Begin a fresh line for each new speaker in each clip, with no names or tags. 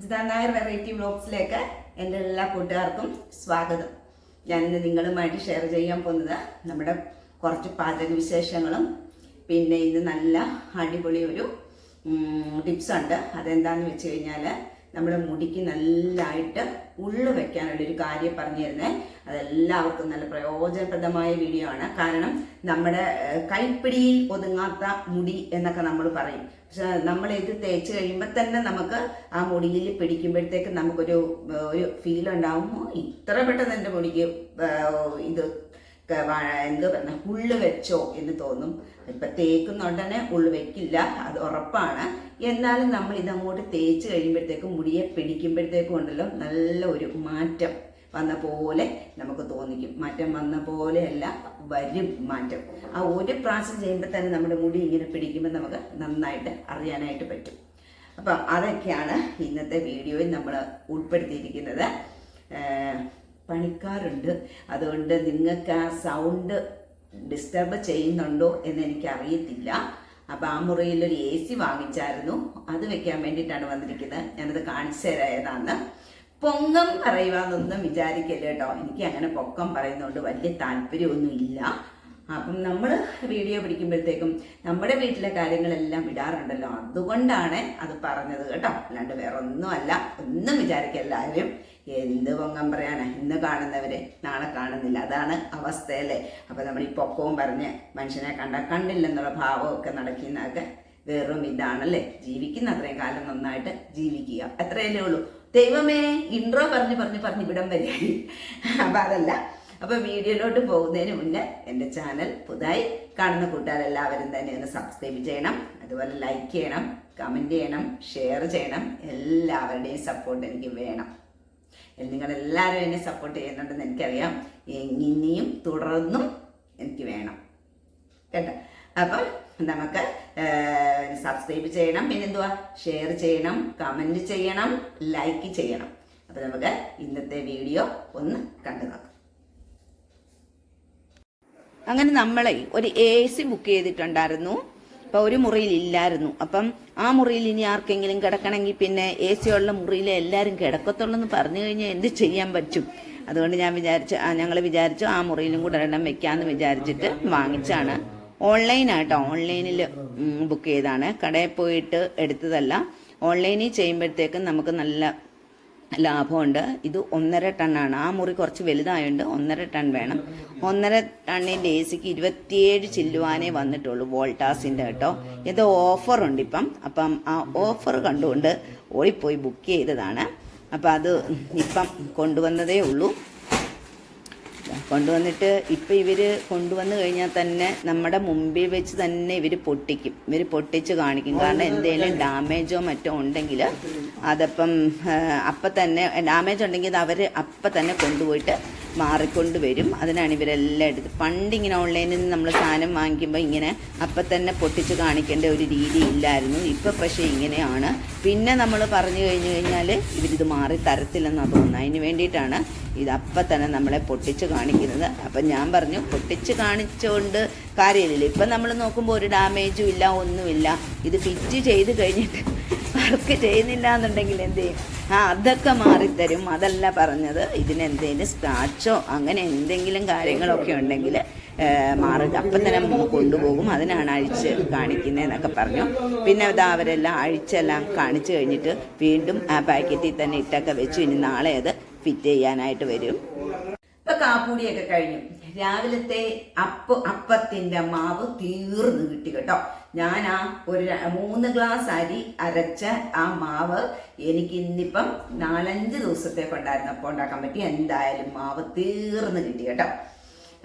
Ajitha Nair variety വ്ലോഗ്സിലേക്ക് എന്റെ എല്ലാ കൂട്ടുകാർക്കും സ്വാഗതം. ഞാനിന്ന് നിങ്ങളുമായിട്ട് ഷെയർ ചെയ്യാൻ പോകുന്നത് നമ്മുടെ കുറച്ച് പാചക വിശേഷങ്ങളും പിന്നെ ഇന്ന് നല്ല അടിപൊളി ഒരു ടിപ്സ് ഉണ്ട്. അതെന്താന്ന് വെച്ച് കഴിഞ്ഞാൽ നമ്മുടെ മുടിക്ക് നല്ലതായിട്ട് ഉള്ളു വെക്കാനുള്ളൊരു കാര്യം പറഞ്ഞു തരുന്നത് അതെല്ലാവർക്കും നല്ല പ്രയോജനപ്രദമായ വീഡിയോ ആണ്. കാരണം നമ്മുടെ കൈപ്പിടിയിൽ ഒതുങ്ങാത്ത മുടി എന്നൊക്കെ നമ്മൾ പറയും. നമ്മൾ ഇത് തേച്ച് കഴിയുമ്പോൾ തന്നെ നമുക്ക് ആ മുടിയിൽ പിടിക്കുമ്പോഴത്തേക്ക് നമുക്കൊരു ഒരു ഫീൽ ഉണ്ടാവും. ഇത്ര പെട്ടെന്ന് എന്റെ മുടിക്ക് ഇത് എന്ത് പറഞ്ഞ ഉള്ളു വെച്ചോ എന്ന് തോന്നും. ഇപ്പൊ തേക്കുന്നുടനെ ഉള്ളു വെക്കില്ല അത് ഉറപ്പാണ്. എന്നാലും നമ്മൾ ഇതങ്ങോട്ട് തേച്ച് കഴിയുമ്പോഴത്തേക്കും മുടിയെ പിടിക്കുമ്പോഴത്തേക്കും ഉണ്ടല്ലോ നല്ല ഒരു മാറ്റം. വന്ന പോലെ നമുക്ക് തോന്നിക്കും. മാറ്റം വന്ന പോലെയല്ല വരും മാറ്റം. ആ ഒരു പ്രാവശ്യം ചെയ്യുമ്പോൾ തന്നെ നമ്മുടെ മുടി ഇങ്ങനെ പിടിക്കുമ്പോൾ നമുക്ക് നന്നായിട്ട് അറിയാനായിട്ട് പറ്റും. അപ്പം അതൊക്കെയാണ് ഇന്നത്തെ വീഡിയോയിൽ നമ്മൾ ഉൾപ്പെടുത്തിയിരിക്കുന്നത്. പണിക്കാറുണ്ട് അതുകൊണ്ട് നിങ്ങൾക്ക് ആ സൗണ്ട് ഡിസ്റ്റർബ് ചെയ്യുന്നുണ്ടോ എന്ന് എനിക്ക് അറിയത്തില്ല അപ്പം ആ മുറിയിൽ ഒരു എ സി വാങ്ങിച്ചായിരുന്നു. അത് വെക്കാൻ വേണ്ടിയിട്ടാണ് വന്നിരിക്കുന്നത്. ഞാനത് കാണിച്ചു തരായതാണ് പൊങ്കം പറയുവാന്നൊന്നും വിചാരിക്കല്ല കേട്ടോ. എനിക്ക് അങ്ങനെ പൊക്കം പറയുന്നതുകൊണ്ട് വലിയ താല്പര്യമൊന്നും ഇല്ല അപ്പം നമ്മൾ വീഡിയോ പിടിക്കുമ്പോഴത്തേക്കും നമ്മുടെ വീട്ടിലെ കാര്യങ്ങളെല്ലാം വിടാറുണ്ടല്ലോ അതുകൊണ്ടാണ് അത് പറഞ്ഞത് കേട്ടോ. അല്ലാണ്ട് വേറെ ഒന്നുമല്ല ഒന്നും വിചാരിക്കുക എല്ലാവരും. എന്ത് പൊങ്ങം പറയാനാ? ഇന്ന് കാണുന്നവരെ നാളെ കാണുന്നില്ല. അതാണ് അവസ്ഥയല്ലേ. അപ്പം നമ്മൾ ഈ പൊക്കവും പറഞ്ഞ് മനുഷ്യനെ കണ്ട കണ്ടില്ലെന്നുള്ള ഭാവമൊക്കെ നടക്കുന്നതൊക്കെ വെറും ഇതാണല്ലേ. ജീവിക്കുന്ന അത്രയും കാലം നന്നായിട്ട് ജീവിക്കുക. അത്രയല്ലേ ഉള്ളൂ. ദൈവമേ ഇൻട്രോ പറഞ്ഞ് പറഞ്ഞ് പറഞ്ഞ് ഇവിടം വരെയായി അപ്പം അതല്ല. അപ്പൊ വീഡിയോയിലോട്ട് പോകുന്നതിന് മുന്നേ എന്റെ ചാനൽ പുതുതായി കാണുന്ന കൂട്ടുകാരെല്ലാവരും തന്നെ ഒന്ന് സബ്സ്ക്രൈബ് ചെയ്യണം. അതുപോലെ ലൈക്ക് ചെയ്യണം കമന്റ് ചെയ്യണം ഷെയർ ചെയ്യണം. എല്ലാവരുടെയും സപ്പോർട്ട് എനിക്ക് വേണം. നിങ്ങളെല്ലാവരും എന്നെ സപ്പോർട്ട് ചെയ്യുന്നുണ്ടെന്ന് എനിക്കറിയാം. ഇനിയും തുടർന്നും എനിക്ക് വേണം. കേട്ടോ? അപ്പം നമുക്ക് സബ്സ്ക്രൈബ് ചെയ്യണം. പിന്നെന്തുവാ ഷെയർ ചെയ്യണം കമന്റ് ചെയ്യണം ലൈക്ക് ചെയ്യണം. അപ്പം നമുക്ക് ഇന്നത്തെ വീഡിയോ ഒന്ന് കണ്ടു നോക്കാം. അങ്ങനെ നമ്മളെ ഒരു എ സി ബുക്ക് ചെയ്തിട്ടുണ്ടായിരുന്നു. അപ്പം ഒരു മുറിയിൽ ഇല്ലായിരുന്നു. അപ്പം ആ മുറിയിൽ ഇനി ആർക്കെങ്കിലും കിടക്കണമെങ്കിൽ പിന്നെ എ സി ഉള്ള മുറിയിൽ എല്ലാവരും കിടക്കത്തുള്ളൂ എന്ന് പറഞ്ഞു കഴിഞ്ഞാൽ എന്ത് ചെയ്യാൻ പറ്റും? അതുകൊണ്ട് ഞാൻ വിചാരിച്ചു ഞങ്ങൾ വിചാരിച്ചു ആ മുറിയിലും കൂടെ എണ്ണം വെക്കാമെന്ന് വിചാരിച്ചിട്ട് വാങ്ങിച്ചാണ് ഓൺലൈനാട്ടോ ഓൺലൈനിൽ ബുക്ക് ചെയ്താണ്. കടയിൽ പോയിട്ട് എടുത്തതല്ല. ഓൺലൈനിൽ ചെയ്യുമ്പോഴത്തേക്കും നമുക്ക് നല്ല ലാഭമുണ്ട്. ഇത് ഒന്നര ടണ്ണാണ്. ആ മുറി കുറച്ച് വലുതായതുകൊണ്ട് ഒന്നര ടൺ വേണം. ഒന്നര ടണ്ണിന്റെ എ സിക്ക് ഇരുപത്തിയേഴ് ചില്ലുവാനേ വന്നിട്ടുള്ളൂ വോൾട്ടാസിന്റെ കേട്ടോ. ഇത് ഓഫറുണ്ട് ഇപ്പം. അപ്പം ആ ഓഫർ കണ്ടുകൊണ്ട് ഓടിപ്പോയി ബുക്ക് ചെയ്തതാണ്. അപ്പം അത് ഇപ്പം കൊണ്ടുവന്നതേ ഉള്ളൂ. കൊണ്ടുവന്നിട്ട് ഇപ്പം ഇവർ കൊണ്ടുവന്നു കഴിഞ്ഞാൽ തന്നെ നമ്മുടെ മുമ്പിൽ വെച്ച് തന്നെ ഇവർ പൊട്ടിക്കും. ഇവർ പൊട്ടിച്ച് കാണിക്കും. കാരണം എന്തെങ്കിലും ഡാമേജോ മറ്റോ ഉണ്ടെങ്കിൽ അതപ്പം അപ്പം തന്നെ ഡാമേജ് ഉണ്ടെങ്കിൽ അത് അവർ അപ്പം തന്നെ കൊണ്ടുപോയിട്ട് മാറിക്കൊണ്ട് വരും. അതിനാണ് ഇവരെല്ലാം എടുത്ത് പണ്ട് ഇങ്ങനെ ഓൺലൈനിൽ നിന്ന് നമ്മൾ സാധനം വാങ്ങിക്കുമ്പോൾ ഇങ്ങനെ അപ്പം തന്നെ പൊട്ടിച്ച് കാണിക്കേണ്ട ഒരു രീതി ഇല്ലായിരുന്നു. ഇപ്പം പക്ഷേ ഇങ്ങനെയാണ്. പിന്നെ നമ്മൾ പറഞ്ഞു കഴിഞ്ഞു കഴിഞ്ഞാൽ ഇവരിത് മാറി തരത്തില്ലെന്നാണ് തോന്നുന്നത് അതിന് വേണ്ടിയിട്ടാണ് ഇത് അപ്പം തന്നെ നമ്മളെ പൊട്ടിച്ച് കാണിക്കുന്നത്. അപ്പം ഞാൻ പറഞ്ഞു പൊട്ടിച്ച് കാണിച്ചുകൊണ്ട് കാര്യമില്ലല്ലോ. ഇപ്പം നമ്മൾ നോക്കുമ്പോൾ ഒരു ഡാമേജും ഇല്ല ഒന്നുമില്ല. ഇത് ഫിറ്റ് ചെയ്ത് കഴിഞ്ഞിട്ട് വർക്ക് ചെയ്യുന്നില്ല എന്നുണ്ടെങ്കിൽ എന്ത് ചെയ്യും? ആ അതൊക്കെ മാറിത്തരും. അതല്ല പറഞ്ഞത്. ഇതിനെന്തെങ്കിലും സ്ക്രാച്ചോ അങ്ങനെ എന്തെങ്കിലും കാര്യങ്ങളൊക്കെ ഉണ്ടെങ്കിൽ മാറുക. അപ്പം തന്നെ കൊണ്ടുപോകും. അതിനാണ് അഴിച്ച് കാണിക്കുന്നതെന്നൊക്കെ പറഞ്ഞു. പിന്നെ അത് അവരെല്ലാം അഴിച്ചെല്ലാം കാണിച്ചു കഴിഞ്ഞിട്ട് വീണ്ടും ആ പാക്കറ്റിൽ തന്നെ ഇട്ടൊക്കെ വെച്ചു. ഇനി നാളെ അത് ഫിറ്റ് ചെയ്യാനായിട്ട് വരും. ഇപ്പം കാപ്പൂടിയൊക്കെ കഴിഞ്ഞു. രാവിലത്തെ അപ്പ അപ്പത്തിന്റെ മാവ് തീർന്നു കിട്ടി കേട്ടോ. ഞാൻ ആ ഒരു മൂന്ന് ഗ്ലാസ് അരി അരച്ച ആ മാവ് എനിക്ക് ഇന്നിപ്പം നാലഞ്ച് ദിവസത്തെ കൊണ്ടായിരുന്നു അപ്പം ഉണ്ടാക്കാൻ പറ്റി. എന്തായാലും മാവ് തീർന്നു കിട്ടി കേട്ടോ.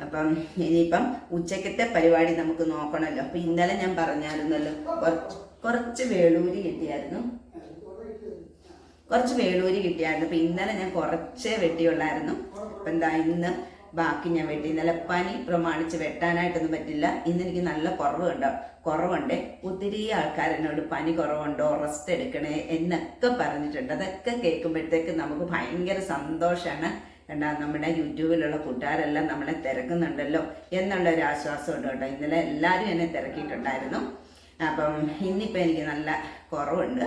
അപ്പം ഇനിയിപ്പം ഉച്ചക്കത്തെ പരിപാടി നമുക്ക് നോക്കണമല്ലോ. അപ്പൊ ഇന്നലെ ഞാൻ പറഞ്ഞായിരുന്നല്ലോ കുറച്ച് കുറച്ച് വേളൂരി കിട്ടിയായിരുന്നു. കുറച്ച് വേളൂരി കിട്ടിയായിരുന്നു. അപ്പൊ ഇന്നലെ ഞാൻ കുറച്ചേ വെട്ടിയുള്ളായിരുന്നു. അപ്പൊ എന്താ ഇന്ന് ബാക്കി ഞാൻ വെട്ടി. ഇന്നലെ പനി പ്രമാണിച്ച് വെട്ടാനായിട്ടൊന്നും പറ്റില്ല. ഇന്ന് എനിക്ക് നല്ല കുറവുണ്ട് കുറവുണ്ട്. ഒത്തിരി ആൾക്കാർ എന്നോട് പനി കുറവുണ്ടോ? റെസ്റ്റ് എടുക്കണേ എന്നൊക്കെ പറഞ്ഞിട്ടുണ്ട്. അതൊക്കെ കേൾക്കുമ്പോഴത്തേക്ക് നമുക്ക് ഭയങ്കര സന്തോഷമാണ് കണ്ടാ നമ്മുടെ യൂട്യൂബിലുള്ള കൂട്ടുകാരെല്ലാം നമ്മളെ തിരക്കുന്നുണ്ടല്ലോ എന്നുള്ള ഒരു ആശ്വാസമുണ്ട് കേട്ടോ. ഇന്നലെ എല്ലാവരും എന്നെ തിരക്കിയിട്ടുണ്ടായിരുന്നു. അപ്പം ഇന്നിപ്പോൾ എനിക്ക് നല്ല കുറവുണ്ട്.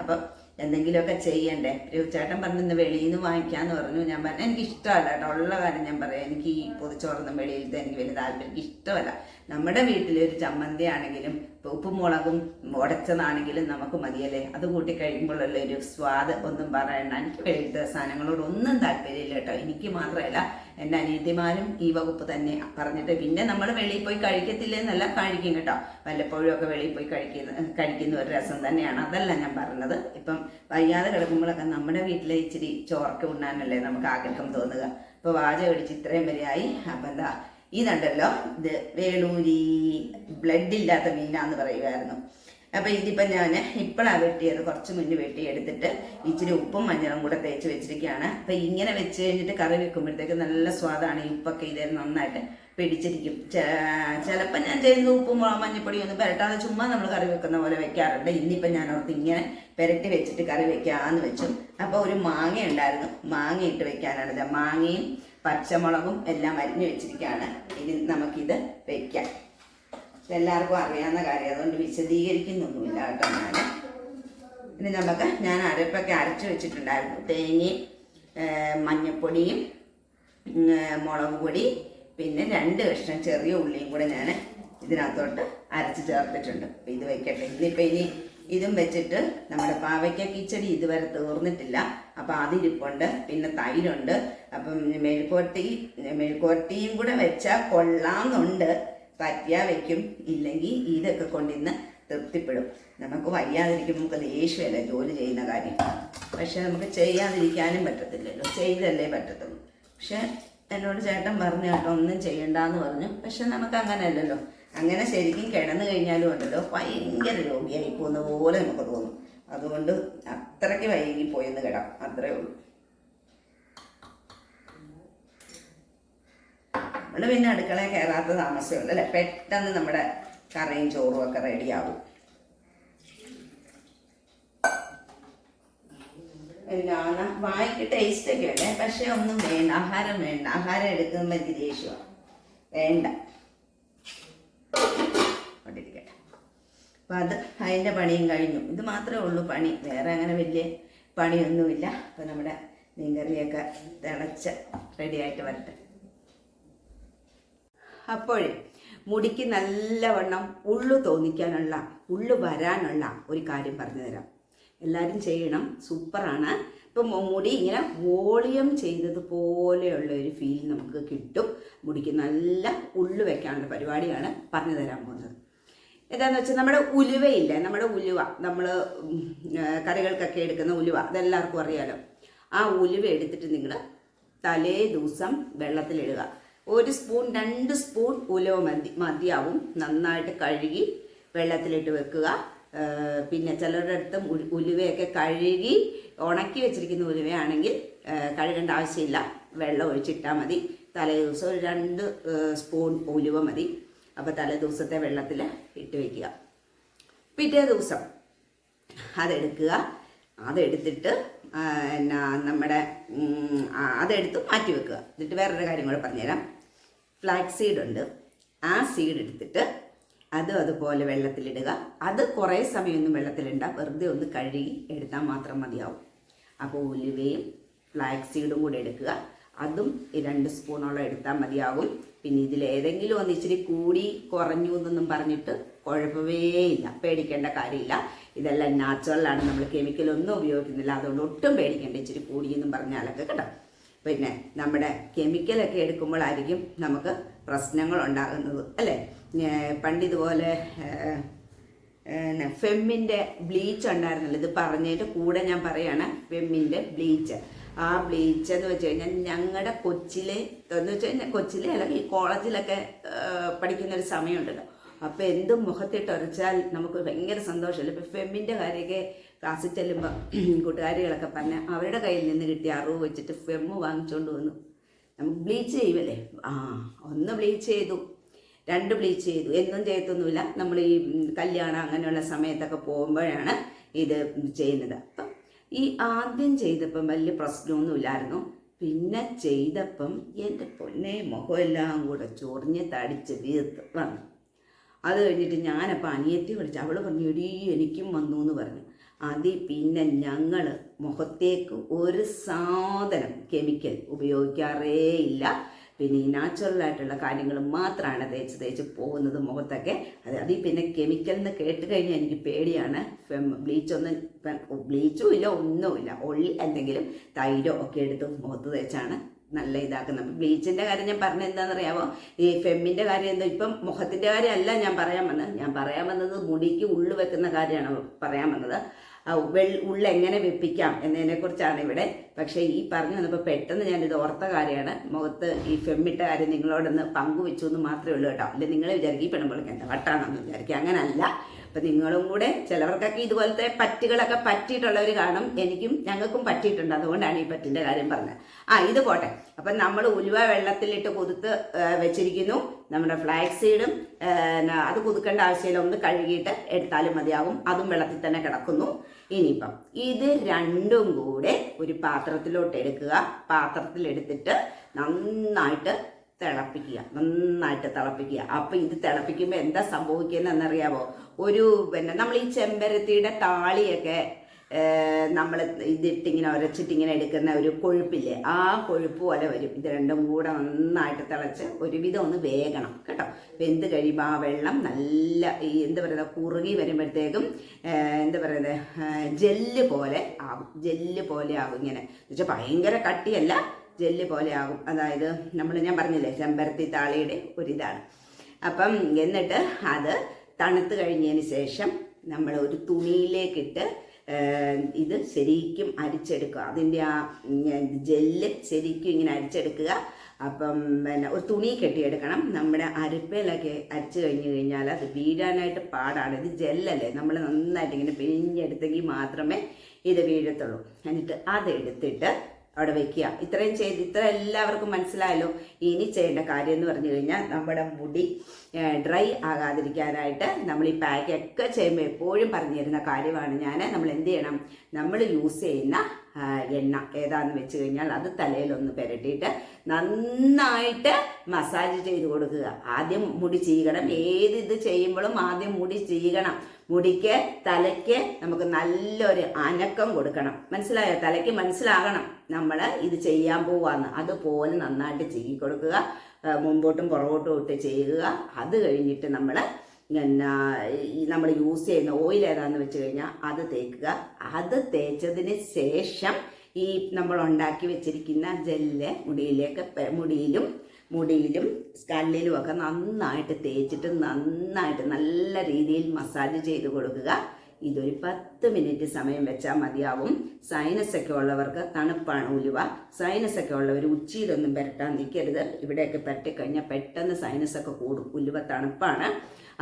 അപ്പം എന്തെങ്കിലുമൊക്കെ ചെയ്യണ്ടേ? ചേട്ടൻ പറഞ്ഞു ഇന്ന് വെളിയിൽ നിന്ന് വാങ്ങിക്കാന്ന് പറഞ്ഞു. ഞാൻ പറഞ്ഞു എനിക്ക് ഇഷ്ടമല്ല കേട്ടോ ഉള്ള കാര്യം ഞാൻ പറയാം. എനിക്ക് ഈ പൊതിച്ചോറൊന്നും വെളിയിലത്തെ എനിക്ക് വലിയ താല്പര്യം ഇഷ്ടമല്ല. നമ്മുടെ വീട്ടിലൊരു ചമ്മന്തി ആണെങ്കിലും ഉപ്പും മുളകും ഉടച്ചതാണെങ്കിലും നമുക്ക് മതിയല്ലേ? അത് കൂട്ടി കഴിക്കുമ്പോഴുള്ള ഒരു സ്വാദ് ഒന്നും പറയണ്ട. എനിക്ക് വെളിയിലത്തെ സാധനങ്ങളോട് ഒന്നും താല്പര്യമില്ല കേട്ടോ. എനിക്ക് മാത്രമല്ല എന്റെ അനിയത്തിമാരും ഈ വകുപ്പ് തന്നെ പറഞ്ഞിട്ട് പിന്നെ നമ്മൾ വെളിയിൽ പോയി കഴിക്കത്തില്ലെന്നല്ല കഴിക്കും കേട്ടോ. വല്ലപ്പോഴും ഒക്കെ വെളിയിൽ പോയി കഴിക്കുന്ന കഴിക്കുന്ന ഒരു രസം തന്നെയാണ്. അതല്ല ഞാൻ പറഞ്ഞത്. ഇപ്പം വയ്യാതെ കിടക്കുമ്പോഴൊക്കെ നമ്മുടെ വീട്ടിലെ ഇച്ചിരി ചോറൊക്കെ ഉണ്ണാനല്ലേ നമുക്ക് ആഗ്രഹം തോന്നുക. ഇപ്പോൾ വാച കടിച്ച് ഇത്രയും വരെയായി. അപ്പം എന്താ ഇതുണ്ടല്ലോ ഇത് വേളൂരി ബ്ലഡ് ഇല്ലാത്ത മീനാന്ന് പറയുമായിരുന്നു അപ്പൊ ഇതിപ്പോ ഞാൻ ഇപ്പോഴാണ് വെട്ടിയത്. കുറച്ച് മുന്നേ വെട്ടിയെടുത്തിട്ട് ഇച്ചിരി ഉപ്പും മഞ്ഞളും കൂടെ തേച്ച് വെച്ചിരിക്കുകയാണ്. അപ്പൊ ഇങ്ങനെ വെച്ച് കഴിഞ്ഞിട്ട് കറി വെക്കുമ്പോഴത്തേക്ക് നല്ല സ്വാദാണ്. ഇപ്പൊക്കെ ഉപ്പൊക്കെ ഇത് നന്നായിട്ട് പിടിച്ചിരിക്കും. ചിലപ്പോൾ ഞാൻ ചെയ്യുന്ന ഉപ്പും മഞ്ഞപ്പൊടിയും മഞ്ഞപ്പൊടി ഒന്നും പുരട്ടാതെ ചുമ്മാ നമ്മൾ കറി വെക്കുന്ന പോലെ വെക്കാറുണ്ട്. ഇന്നിപ്പം ഞാൻ ഓർത്ത് ഇങ്ങനെ പുരട്ടി വെച്ചിട്ട് കറി വെക്കാന്ന് വെച്ചു. അപ്പോൾ ഒരു മാങ്ങ ഉണ്ടായിരുന്നു. മാങ്ങ ഇട്ട് വെക്കാനാണിത് മാങ്ങയും പച്ചമുളകും എല്ലാം അരിഞ്ഞു വെച്ചിരിക്കുകയാണ്. ഇനി നമുക്കിത് വെക്കാം. എല്ലാവർക്കും അറിയാവുന്ന കാര്യം. അതുകൊണ്ട് വിശദീകരിക്കുന്നൊന്നുമില്ല കേട്ടോ ഞാൻ ഇനി നമുക്ക് ഞാൻ അരപ്പൊക്കെ അരച്ചു വെച്ചിട്ടുണ്ടായിരുന്നു. തേങ്ങയും മഞ്ഞൾപ്പൊടിയും മുളക് പൊടി പിന്നെ രണ്ട് കഷ്ണം ചെറിയ ഉള്ളിയും കൂടെ ഞാൻ ഇതിനകത്തോട്ട് അരച്ച് ചേർത്തിട്ടുണ്ട്. അപ്പം ഇത് വയ്ക്കട്ടെ ഇന്നിപ്പോൾ ഇനി ഇതും വെച്ചിട്ട് നമ്മുടെ പാവയ്ക്ക കിച്ചടി ഇതുവരെ തീർന്നിട്ടില്ല. അപ്പം അതിരിപ്പുണ്ട്. പിന്നെ തൈരുണ്ട്. അപ്പം മെഴുക്കോട്ടി മെഴുക്കോട്ടിയും കൂടെ വെച്ചാൽ കൊള്ളാമെന്നുണ്ട്. പറ്റിയാ വയ്ക്കും ഇല്ലെങ്കിൽ ഇതൊക്കെ കൊണ്ടിന്ന് തൃപ്തിപ്പെടും. നമുക്ക് വയ്യാതിരിക്കുമ്പോൾ നമുക്ക് ദേഷ്യമല്ല ജോലി ചെയ്യുന്ന കാര്യം? പക്ഷെ നമുക്ക് ചെയ്യാതിരിക്കാനും പറ്റത്തില്ലല്ലോ. ചെയ്തല്ലേ പറ്റത്തുള്ളൂ. പക്ഷെ എന്നോട് ചേട്ടൻ പറഞ്ഞു കേട്ടോ ഒന്നും ചെയ്യണ്ടെന്ന് പറഞ്ഞു. പക്ഷെ നമുക്ക് അങ്ങനെയല്ലല്ലോ. അങ്ങനെ ശരിക്കും കിടന്നു കഴിഞ്ഞാലും ഉണ്ടല്ലോ. ഭയങ്കര രോഗിയായി പോകുന്ന പോലെ നമുക്ക് തോന്നും. അതുകൊണ്ട് അത്രയ്ക്ക് വൈകി പോയെന്ന് കിടാം അത്രേ ഉള്ളൂ. നമ്മൾ പിന്നെ അടുക്കളയിൽ കയറാത്ത താമസമുള്ളൂ അല്ലേ? പെട്ടെന്ന് നമ്മുടെ കറിയും ചോറും ഒക്കെ റെഡിയാവും എന്നാണ് വായിക്ക് ടേസ്റ്റ് ഒക്കെ ഉണ്ട് പക്ഷെ ഒന്നും വേണ്ട. ആഹാരം വേണ്ട. ആഹാരം എടുക്കുമ്പോൾ എനിക്ക് ദേഷ്യമാണ് വേണ്ട. കൊണ്ടിരിക്കട്ടെ. അപ്പം അത് അതിന്റെ പണിയും കഴിഞ്ഞു. ഇത് മാത്രമേ ഉള്ളൂ പണി. വേറെ അങ്ങനെ വലിയ പണിയൊന്നുമില്ല. അപ്പം നമ്മുടെ മീൻകറിയൊക്കെ തിളച്ച് റെഡിയായിട്ട് വരട്ടെ. അപ്പോഴേ മുടിക്ക് നല്ലവണ്ണം ഉള്ളു തോന്നിക്കാനുള്ള ഉള്ളു വരാനുള്ള ഒരു കാര്യം പറഞ്ഞു തരാം. എല്ലാവരും ചെയ്യണം. സൂപ്പറാണ്. ഇപ്പം മുടി ഇങ്ങനെ വോളിയം ചെയ്തതുപോലെയുള്ള ഒരു ഫീൽ നമുക്ക് കിട്ടും. മുടിക്ക് നല്ല ഉള്ളു വെക്കാനുള്ള പരിപാടിയാണ് പറഞ്ഞു തരാൻ പോകുന്നത്. എന്താന്ന് വെച്ചാൽ നമ്മുടെ ഉലുവയില്ലേ? നമ്മുടെ ഉലുവ നമ്മൾ കറികൾക്കൊക്കെ എടുക്കുന്ന ഉലുവ അതെല്ലാവർക്കും അറിയാലോ. ആ ഉലുവ എടുത്തിട്ട് നിങ്ങൾ തലേ ദിവസം വെള്ളത്തിലിടുക. ഒരു സ്പൂൺ രണ്ട് സ്പൂൺ ഉലവ് മതി മതിയാവും. നന്നായിട്ട് കഴുകി വെള്ളത്തിലിട്ട് വെക്കുക. പിന്നെ ചിലരുടെ അടുത്ത് ഉലുവയൊക്കെ കഴുകി ഉണക്കി വെച്ചിരിക്കുന്ന ഉലുവയാണെങ്കിൽ കഴുകേണ്ട ആവശ്യമില്ല. വെള്ളം ഒഴിച്ചിട്ടാൽ മതി. തലേ ദിവസം ഒരു രണ്ട് സ്പൂൺ ഉലുവ മതി. അപ്പോൾ തലേ ദിവസത്തെ വെള്ളത്തിൽ ഇട്ട് വയ്ക്കുക പിറ്റേ ദിവസം അതെടുക്കുക. അതെടുത്തിട്ട് എന്നാ നമ്മുടെ അതെടുത്ത് മാറ്റി വെക്കുക. എന്നിട്ട് വേറൊരു കാര്യം കൂടെ പറഞ്ഞുതരാം. ഫ്ലാക്സ് സീഡ് ഉണ്ട്. ആ സീഡ് എടുത്തിട്ട് അതും അതുപോലെ വെള്ളത്തിലിടുക. അത് കുറേ സമയമൊന്നും വെള്ളത്തിലിണ്ട വെറുതെ ഒന്ന് കഴുകി എടുത്താൽ മാത്രം മതിയാവും. അപ്പോൾ ഉലുവയും ഫ്ലാക്സ് സീഡും കൂടി എടുക്കുക. അതും രണ്ട് സ്പൂണോളം എടുത്താൽ മതിയാവും. പിന്നെ ഇതിൽ ഏതെങ്കിലും ഒന്ന് ഇച്ചിരി കൂടി കുറഞ്ഞു എന്നൊന്നും പറഞ്ഞിട്ട് കുഴപ്പമേ ഇല്ല. പേടിക്കേണ്ട കാര്യമില്ല. ഇതെല്ലാം നാച്ചുറലാണ് നമ്മൾ കെമിക്കലൊന്നും ഉപയോഗിക്കുന്നില്ല. അതുകൊണ്ട് ഒട്ടും പേടിക്കേണ്ട. ഇച്ചിരി കൂടിയെന്നും പറഞ്ഞാലൊക്കെ കേട്ടോ. പിന്നെ നമ്മുടെ കെമിക്കലൊക്കെ എടുക്കുമ്പോഴായിരിക്കും നമുക്ക് പ്രശ്നങ്ങൾ ഉണ്ടാകുന്നത് അല്ലേ? പണ്ട് പണ്ടിതുപോലെ ഫെമ്മിന്റെ ബ്ലീച്ച് ഉണ്ടായിരുന്നല്ലോ ഇത് പറഞ്ഞതിന്റെ കൂടെ ഞാൻ പറയുകയാണ് ഫെമ്മിന്റെ ബ്ലീച്ച്. ആ ബ്ലീച്ച് എന്ന് വെച്ച് കഴിഞ്ഞാൽ ഞങ്ങളുടെ കൊച്ചിലെ എന്ന് വെച്ച് കഴിഞ്ഞാൽ കൊച്ചിലെ അല്ലെങ്കിൽ ഈ കോളേജിലൊക്കെ പഠിക്കുന്ന ഒരു സമയമുണ്ടല്ലോ. അപ്പോൾ എന്തും മുഖത്തിട്ട് ഉരച്ചാൽ നമുക്ക് ഭയങ്കര സന്തോഷമല്ലേ? ഇപ്പം ഫെമ്മിന്റെ കാര്യമൊക്കെ ക്ലാസ്സിൽ ചെല്ലുമ്പോൾ കൂട്ടുകാരികളൊക്കെ പറഞ്ഞ അവരുടെ കയ്യിൽ നിന്ന് കിട്ടിയ അറിവ് വെച്ചിട്ട് ഫെമ്മ് വാങ്ങിച്ചുകൊണ്ട് വന്നു. നമുക്ക് ബ്ലീച്ച് ചെയ്യുമല്ലേ ആ ഒന്ന് ബ്ലീച്ച് ചെയ്തു. രണ്ട് ബ്ലീച്ച് ചെയ്തു. എന്നും ചെയ്യത്തൊന്നുമില്ല. നമ്മൾ ഈ കല്യാണം അങ്ങനെയുള്ള സമയത്തൊക്കെ പോകുമ്പോഴാണ് ഇത് ചെയ്യുന്നത്. അപ്പം ഈ ആദ്യം ചെയ്തപ്പം വലിയ പ്രശ്നമൊന്നുമില്ലായിരുന്നു. പിന്നെ ചെയ്തപ്പം എന്റെ പൊന്നെ മുഖമെല്ലാം കൂടെ ചൊറിഞ്ഞ് തടിച്ച് വീർത്ത് വന്നു. അത് കഴിഞ്ഞിട്ട് ഞാനപ്പോൾ അനിയത്തി വിളിച്ചു അവൾ പറഞ്ഞു എടീ എനിക്കും വന്നു എന്ന് പറഞ്ഞു. അതിൽ പിന്നെ ഞങ്ങൾ മുഖത്തേക്ക് ഒരു സാധനം കെമിക്കൽ ഉപയോഗിക്കാറേ ഇല്ല പിന്നെ ഈ നാച്ചുറൽ ആയിട്ടുള്ള കാര്യങ്ങൾ മാത്രമാണ് തേച്ച് തേച്ച് പോകുന്നത് മുഖത്തൊക്കെ. അത് അതിൽ പിന്നെ കെമിക്കൽ എന്ന് കേട്ട് കഴിഞ്ഞാൽ എനിക്ക് പേടിയാണ്. ബ്ലീച്ചൊന്നും ബ്ലീച്ചും ഇല്ല ഒന്നുമില്ല ഒള്ളി എന്തെങ്കിലും തൈരോ ഒക്കെ എടുത്ത് മുഖത്ത് തേച്ചാണ് നല്ല ഇതാക്കുന്നത്. അപ്പം ബ്ലീച്ചിന്റെ കാര്യം ഞാൻ പറഞ്ഞത് എന്താണെന്നറിയാമോ ഈ ഫെമ്മിന്റെ കാര്യം എന്താ ഇപ്പം മുഖത്തിന്റെ കാര്യമല്ല ഞാൻ പറയാൻ വന്നത്. ഞാൻ പറയാൻ വന്നത് മുടിക്ക് ഉള്ളു വെക്കുന്ന കാര്യമാണ് പറയാൻ വന്നത്. ആ എങ്ങനെ വെപ്പിക്കാം എന്നതിനെക്കുറിച്ചാണ് ഇവിടെ. പക്ഷേ ഈ പറഞ്ഞു വന്നപ്പോൾ പെട്ടെന്ന് ഞാനിത് ഓർത്ത കാര്യമാണ്. മുഖത്ത് ഈ ഫെമ്മിട്ട കാര്യം നിങ്ങളോടൊന്ന് പങ്കുവെച്ചു എന്ന് മാത്രമേ ഉള്ളൂ കേട്ടോ. അല്ലെ നിങ്ങളെ വിചാരിക്കും ഈ പെണ്ണുമ്പോഴേക്ക് എന്താ വട്ടാണെന്ന് വിചാരിക്കുക അങ്ങനല്ല. അപ്പം നിങ്ങളും കൂടെ ചിലവർക്കൊക്കെ ഇതുപോലത്തെ പറ്റുകളൊക്കെ പറ്റിയിട്ടുള്ളവർ കാണും. എനിക്കും ഞങ്ങൾക്കും പറ്റിയിട്ടുണ്ട്. അതുകൊണ്ടാണ് ഈ പറ്റിന്റെ കാര്യം പറഞ്ഞത്. ആ ഇത് പോട്ടെ. അപ്പം നമ്മൾ ഉലുവ വെള്ളത്തിലിട്ട് കൊതുത്ത് വെച്ചിരിക്കുന്നു. നമ്മുടെ ഫ്ലാക്സ് സീഡും അത് കുതുക്കേണ്ട ആവശ്യമില്ല. ഒന്ന് കഴുകിയിട്ട് എടുത്താലും മതിയാകും അതും വെള്ളത്തിൽ തന്നെ കിടക്കുന്നു. ഇനിയിപ്പം ഇത് രണ്ടും കൂടെ ഒരു പാത്രത്തിലോട്ട് എടുക്കുക. പാത്രത്തിലെടുത്തിട്ട് നന്നായിട്ട് തിളപ്പിക്കുക നന്നായിട്ട് തിളപ്പിക്കുക. അപ്പം ഇത് തിളപ്പിക്കുമ്പോൾ എന്താ സംഭവിക്കുന്നത് എന്നറിയാമോ ഒരു പിന്നെ നമ്മൾ ഈ ചെമ്പരത്തിയുടെ താളിയൊക്കെ നമ്മൾ ഇതിട്ടിങ്ങനെ ഉരച്ചിട്ടിങ്ങനെ എടുക്കുന്ന ഒരു കൊഴുപ്പില്ലേ ആ കൊഴുപ്പ് പോലെ വരും. ഇത് രണ്ടും കൂടെ നന്നായിട്ട് തിളച്ച് ഒരുവിധം ഒന്ന് വേഗണം കേട്ടോ. വെന്ത് കഴിയുമ്പോൾ ആ വെള്ളം നല്ല ഈ എന്താ പറയുക കുറുകി വരുമ്പോഴത്തേക്കും എന്താ പറയുന്നത് ജെല്ല് പോലെ ആകും ജെല്ല് പോലെ ആകും ഇങ്ങനെ. എന്നുവെച്ചാൽ ഭയങ്കര കട്ടിയല്ല ജെല്ല് പോലെ ആകും അതായത് നമ്മൾ ഞാൻ പറഞ്ഞില്ലേ ചെമ്പരത്തി താളിയുടെ ഒരിതാണ്. അപ്പം എന്നിട്ട് അത് തണുത്ത് കഴിഞ്ഞതിന് ശേഷം നമ്മൾ ഒരു തുണിയിലേക്കിട്ട് ഇത് ശരിക്കും അരിച്ചെടുക്കുക. അതിന്റെ ആ ജെല്ല് ശരിക്കും ഇങ്ങനെ അരിച്ചെടുക്കുക. അപ്പം പിന്നെ ഒരു തുണി കെട്ടിയെടുക്കണം. നമ്മുടെ അരിപ്പയിലൊക്കെ അരിച്ചു കഴിഞ്ഞ് കഴിഞ്ഞാൽ അത് വീഴാനായിട്ട് പാടാണ്. ഇത് ജെല്ലല്ലേ. നമ്മൾ നന്നായിട്ട് ഇങ്ങനെ പിഴിഞ്ഞെടുത്തെങ്കിൽ മാത്രമേ ഇത് വീഴത്തുള്ളൂ. എന്നിട്ട് അതെടുത്തിട്ട് അവിടെ വെക്കുക. ഇത്രയും ചെയ്ത് ഇത്ര എല്ലാവർക്കും മനസ്സിലായല്ലോ. ഇനി ചെയ്യേണ്ട കാര്യം എന്ന് പറഞ്ഞു കഴിഞ്ഞാൽ നമ്മുടെ മുടി ഡ്രൈ ആകാതിരിക്കാനായിട്ട് നമ്മൾ ഈ പാക്കൊക്കെ ചെയ്യുമ്പോൾ എപ്പോഴും പറഞ്ഞു തരുന്ന കാര്യമാണ്. ഞാൻ നമ്മൾ എന്ത് ചെയ്യണം? നമ്മൾ യൂസ് ചെയ്യുന്ന എണ്ണ ഏതാന്ന് വെച്ച് കഴിഞ്ഞാൽ അത് തലയിലൊന്ന് പുരട്ടിയിട്ട് നന്നായിട്ട് മസാജ് ചെയ്ത് കൊടുക്കുക. ആദ്യം മുടി ചീകണം. ഏത് ഇത് ചെയ്യുമ്പോഴും ആദ്യം മുടി ചീകണം. മുടിക്ക് തലയ്ക്ക് നമുക്ക് നല്ലൊരു അനക്കം കൊടുക്കണം. മനസ്സിലായോ? തലയ്ക്ക് മനസ്സിലാകണം നമ്മൾ ഇത് ചെയ്യാൻ പോവാന്ന്. അതുപോലെ നന്നായിട്ട് ചീകി കൊടുക്കുക. മുമ്പോട്ടും പുറകോട്ടും ഇട്ട് ചെയ്യുക. അത് കഴിഞ്ഞിട്ട് നമ്മൾ പിന്നെ നമ്മൾ യൂസ് ചെയ്യുന്ന ഓയിൽ ഏതാന്ന് വെച്ച് കഴിഞ്ഞാൽ അത് തേക്കുക. അത് തേച്ചതിന് ശേഷം ഈ നമ്മൾ ഉണ്ടാക്കി വെച്ചിരിക്കുന്ന ജെല്ല് മുടിയിലേക്ക് മുടിയിലും മുടിയിലും സ്കല്ലിലും ഒക്കെ നന്നായിട്ട് തേച്ചിട്ട് നന്നായിട്ട് നല്ല രീതിയിൽ മസാജ് ചെയ്ത് കൊടുക്കുക. ഇതൊരു പത്ത് മിനിറ്റ് സമയം വെച്ചാൽ മതിയാവും. സൈനസ് ഒക്കെ ഉള്ളവർക്ക് തണുപ്പാണ് ഉലുവ. സൈനസ് ഒക്കെ ഉള്ളവർ ഉച്ചയിലൊന്നും പുരട്ടാൻ നിൽക്കരുത്. ഇവിടെയൊക്കെ പുരട്ടിക്കഴിഞ്ഞാൽ പെട്ടെന്ന് സൈനസ് ഒക്കെ കൂടും. ഉലുവ തണുപ്പാണ്.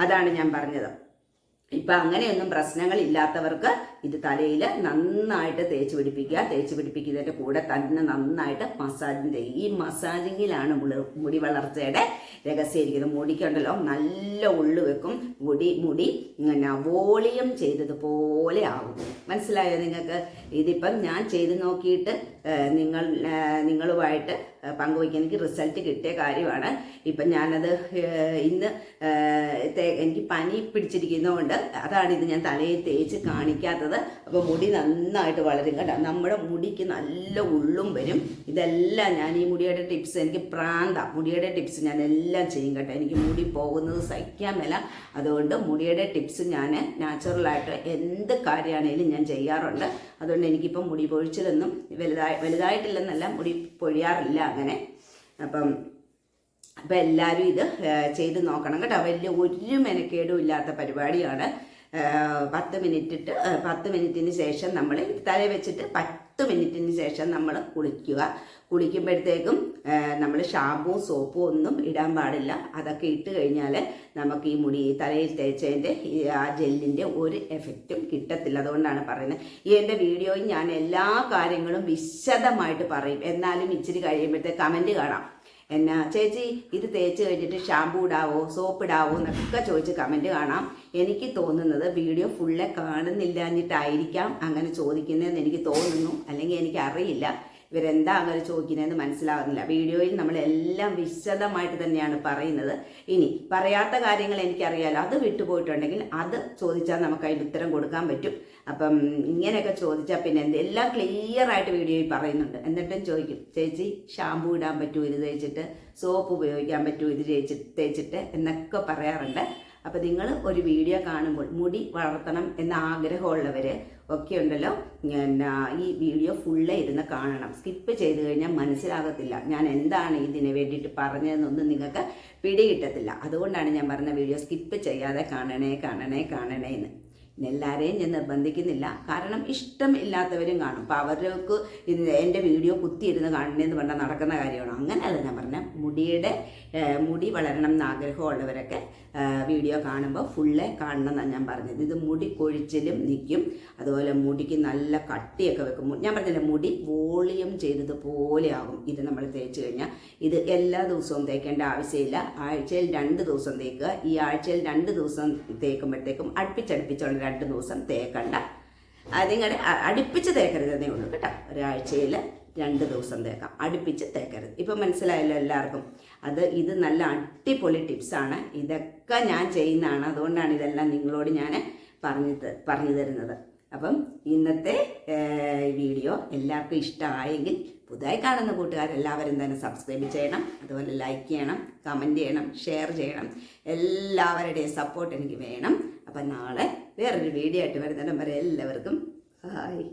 അതാണ് ഞാൻ പറഞ്ഞത്. ഇപ്പം അങ്ങനെയൊന്നും പ്രശ്നങ്ങൾ ഇല്ലാത്തവർക്ക് ഇത് തലയിൽ നന്നായിട്ട് തേച്ച് പിടിപ്പിക്കുക. തേച്ച് പിടിപ്പിക്കുന്നതിന്റെ കൂടെ തന്നെ നന്നായിട്ട് മസാജിങ് ചെയ്യുക ഈ മസാജിങ്ങിലാണ് മുടി വളർച്ചയുടെ രഹസ്യം ഇരിക്കുന്നത്. മുടിക്കുണ്ടല്ലോ നല്ല ഉള്ളു വെക്കും. മുടി മുടി ഇങ്ങനെ വോളിയം ചെയ്തതുപോലെ ആവും. മനസ്സിലായോ നിങ്ങൾക്ക്? ഇതിപ്പം ഞാൻ ചെയ്ത് നോക്കിയിട്ട് നിങ്ങൾ നിങ്ങളുമായിട്ട് പങ്കുവയ്ക്കാൻ എനിക്ക് റിസൾട്ട് കിട്ടിയ കാര്യമാണ്. ഇപ്പം ഞാനത് ഇന്ന് എനിക്ക് പനി പിടിച്ചിരിക്കുന്നതുകൊണ്ട് അതാണ് ഇത് ഞാൻ തലയിൽ തേച്ച് കാണിക്കാത്തത്. അപ്പോൾ മുടി നന്നായിട്ട് വളരും കേട്ടോ. നമ്മുടെ മുടിക്ക് നല്ല ഉള്ളും വരും. ഇതെല്ലാം ഞാൻ ഈ മുടിയുടെ ടിപ്സ് എനിക്ക് പ്രാന്ത. മുടിയുടെ ടിപ്സ് ഞാൻ എല്ലാം ചെയ്യും കേട്ടോ. എനിക്ക് മുടി പോകുന്നത് സഹിക്കാൻ മേല. അതുകൊണ്ട് മുടിയുടെ ടിപ്സ് ഞാൻ നാച്ചുറലായിട്ട് എന്ത് കാര്യമാണേലും ഞാൻ ചെയ്യാറുണ്ട്. അതുകൊണ്ട് എനിക്കിപ്പം മുടി പൊഴിച്ചിലൊന്നും വലുതായി വലുതായിട്ടില്ലെന്നല്ല മുടി പൊഴിയാറില്ല. അങ്ങനെ. അപ്പം അപ്പം എല്ലാവരും ഇത് ചെയ്ത് നോക്കണം കേട്ടോ. വലിയ ഒരു മെനക്കേടും ഇല്ലാത്ത പരിപാടിയാണ്. പത്ത് മിനിറ്റ് ഇട്ട് പത്ത് മിനിറ്റിന് ശേഷം നമ്മൾ തല വെച്ചിട്ട് പത്ത് മിനിറ്റിന് ശേഷം നമ്മൾ കുളിക്കുക. കുളിക്കുമ്പോഴത്തേക്കും നമ്മൾ ഷാമ്പൂ സോപ്പും ഒന്നും ഇടാൻ പാടില്ല. അതൊക്കെ ഇട്ട് കഴിഞ്ഞാൽ നമുക്ക് ഈ മുടി തലയിൽ തേച്ചതിന്റെ ആ ജെല്ലിന്റെ ഒരു എഫക്റ്റും കിട്ടത്തില്ല. അതുകൊണ്ടാണ് പറയുന്നത്. ഈ എന്റെ വീഡിയോയിൽ ഞാൻ എല്ലാ കാര്യങ്ങളും വിശദമായിട്ട് പറയും. എന്നാലും ഇച്ചിരി കഴിയുമ്പോഴത്തേക്ക് കമന്റ് കാണാം. എന്നാ ചേച്ചി ഇത് തേച്ച് കഴിഞ്ഞിട്ട് ഷാമ്പൂ ഇടാവോ സോപ്പ് ഇടാവോ എന്നൊക്കെ ചോദിച്ച് കമന്റ് കാണാം. എനിക്ക് തോന്നുന്നത് വീഡിയോ ഫുള്ളെ കാണുന്നില്ലാഞ്ഞിട്ടായിരിക്കാം അങ്ങനെ ചോദിക്കുന്നതെന്ന് എനിക്ക് തോന്നുന്നു. അല്ലെങ്കിൽ എനിക്ക് അറിയില്ല ഇവരെന്താ അങ്ങനെ ചോദിക്കുന്നതെന്ന് മനസ്സിലാകുന്നില്ല വീഡിയോയിൽ നമ്മളെല്ലാം വിശദമായിട്ട് തന്നെയാണ് പറയുന്നത്. ഇനി പറയാത്ത കാര്യങ്ങൾ എനിക്കറിയാലോ. അത് വിട്ടുപോയിട്ടുണ്ടെങ്കിൽ അത് ചോദിച്ചാൽ നമുക്ക് അതിന് ഉത്തരം കൊടുക്കാൻ പറ്റും. അപ്പം ഇങ്ങനെയൊക്കെ ചോദിച്ചാൽ പിന്നെ എന്ത് എല്ലാം ക്ലിയർ ആയിട്ട് വീഡിയോയിൽ പറയുന്നുണ്ട്. എന്നിട്ടും ചോദിക്കും ചേച്ചി ഷാമ്പു ഇടാൻ പറ്റുമോ ഇത് തേച്ചിട്ട്? സോപ്പ് ഉപയോഗിക്കാൻ പറ്റുമോ ഇത് തേച്ച് തേച്ചിട്ട്? എന്നൊക്കെ പറയാറുണ്ട്. അപ്പോൾ നിങ്ങൾ ഒരു വീഡിയോ കാണുമ്പോൾ മുടി വളർത്തണം എന്ന ആഗ്രഹമുള്ളവർ ഒക്കെ ഉണ്ടല്ലോ ഞാൻ ഈ വീഡിയോ ഫുള്ള് ഇരുന്ന് കാണണം. സ്കിപ്പ് ചെയ്ത് കഴിഞ്ഞാൽ മനസ്സിലാകത്തില്ല ഞാൻ എന്താണ് ഇതിന് വേണ്ടിയിട്ട് പറഞ്ഞതെന്നൊന്നും നിങ്ങൾക്ക് പിടികിട്ടത്തില്ല. അതുകൊണ്ടാണ് ഞാൻ പറഞ്ഞ വീഡിയോ സ്കിപ്പ് ചെയ്യാതെ കാണണേ കാണണേ കാണണേ എന്ന് എല്ലാവരെയും ഞാൻ നിർബന്ധിക്കുന്നില്ല. കാരണം ഇഷ്ടമില്ലാത്തവരും കാണും. അപ്പോൾ അവർക്ക് എന്റെ വീഡിയോ കുത്തിയിരുന്ന് കാണണമെന്ന് പറഞ്ഞാൽ നടക്കുന്ന കാര്യമാണ്. അങ്ങനെയല്ല ഞാൻ പറഞ്ഞ. മുടിയുടെ മുടി വളരണം എന്ന് ആഗ്രഹമുള്ളവരൊക്കെ വീഡിയോ കാണുമ്പോൾ ഫുള്ള് കാണണം എന്നാണ് ഞാൻ പറഞ്ഞത്. ഇത് മുടി കൊഴിച്ചിലും നിൽക്കും അതുപോലെ മുടിക്ക് നല്ല കട്ടിയൊക്കെ വെക്കും. ഞാൻ പറഞ്ഞില്ല മുടി വോളിയം ചെയ്തതുപോലെ ആകും. ഇത് നമ്മൾ തേച്ച് കഴിഞ്ഞാൽ ഇത് എല്ലാ ദിവസവും തേക്കേണ്ട ആവശ്യമില്ല. ആഴ്ചയിൽ രണ്ട് ദിവസം തേക്കുക. ഈ ആഴ്ചയിൽ രണ്ട് ദിവസം തേക്കുമ്പോഴത്തേക്കും അടുപ്പിച്ചടുപ്പിച്ചുള്ള രണ്ട് ദിവസം തേക്കണ്ട. അതിങ്ങനെ അടുപ്പിച്ച് തേക്കരുതെന്നേ ഉള്ളൂ കേട്ടോ. ഒരാഴ്ചയിൽ രണ്ട് ദിവസം തേക്കാം. അടുപ്പിച്ച് തേക്കരുത്. ഇപ്പം മനസ്സിലായല്ലോ എല്ലാവർക്കും? അത് ഇത് നല്ല അടിപൊളി ടിപ്സാണ് ഇതൊക്കെ ഞാൻ ചെയ്യുന്നതാണ്. അതുകൊണ്ടാണ് ഇതെല്ലാം നിങ്ങളോട് ഞാൻ പറഞ്ഞു പറഞ്ഞു തരുന്നത്. അപ്പം ഇന്നത്തെ വീഡിയോ എല്ലാവർക്കും ഇഷ്ടമായെങ്കിൽ പുതുതായി കാണുന്ന കൂട്ടുകാരെല്ലാവരും തന്നെ സബ്സ്ക്രൈബ് ചെയ്യണം. അതുപോലെ ലൈക്ക് ചെയ്യണം കമന്റ് ചെയ്യണം ഷെയർ ചെയ്യണം. എല്ലാവരുടെയും സപ്പോർട്ട് എനിക്ക് വേണം. അപ്പം നാളെ വേറൊരു വീഡിയോ ആയിട്ട് വരുന്നിടം വരെ എല്ലാവർക്കും ഹായ്